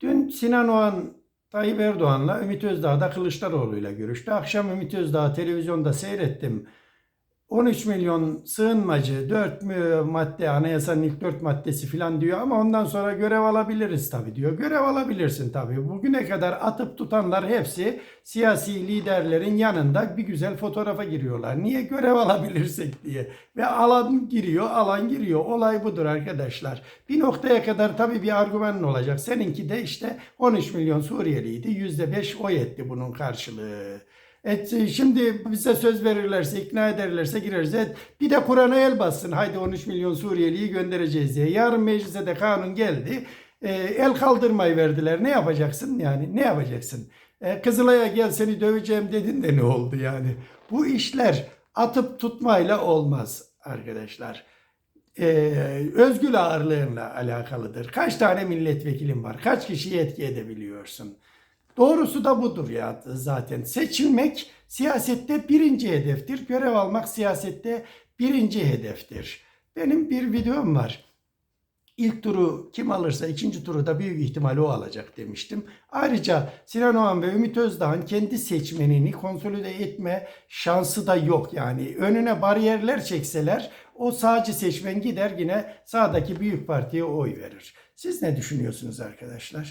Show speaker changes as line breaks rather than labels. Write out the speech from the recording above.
Dün Sinan Oğan Tayyip Erdoğan'la Ümit Özdağ'da Kılıçdaroğlu'yla görüştü. Akşam Ümit Özdağ'ı televizyonda seyrettim. 13 milyon sığınmacı, 4 mü- madde, anayasanın ilk 4 maddesi falan diyor ama ondan sonra görev alabiliriz tabii diyor. Görev alabilirsin tabii. Bugüne kadar atıp tutanlar hepsi siyasi liderlerin yanında bir güzel fotoğrafa giriyorlar. Niye görev alabilirsek diye. Ve alan giriyor, alan giriyor. Olay budur arkadaşlar. Bir noktaya kadar tabii bir argümanın olacak. Seninki de işte 13 milyon Suriyeliydi. %5 oy etti bunun karşılığı. Et, şimdi bize söz verirlerse, ikna ederlerse gireriz. Et, bir de Kur'an'a el bassın. Haydi 13 milyon Suriyeliyi göndereceğiz diye. Yarın meclise de kanun geldi. E, el kaldırmayı verdiler. Ne yapacaksın yani? Ne yapacaksın? E, Kızılay'a gel seni döveceğim dedin de ne oldu yani? Bu işler atıp tutmayla olmaz arkadaşlar. E, özgül ağırlığınla alakalıdır. Kaç tane milletvekilin var? Kaç kişiyi etki edebiliyorsun? Doğrusu da budur ya zaten. Seçilmek siyasette birinci hedeftir. Görev almak siyasette birinci hedeftir. Benim bir videom var. İlk turu kim alırsa ikinci turu da büyük ihtimal o alacak demiştim. Ayrıca Sinan Oğan ve Ümit Özdağ'ın kendi seçmenini konsolide etme şansı da yok. Yani önüne bariyerler çekseler o sağcı seçmen gider yine sağdaki büyük partiye oy verir. Siz ne düşünüyorsunuz arkadaşlar?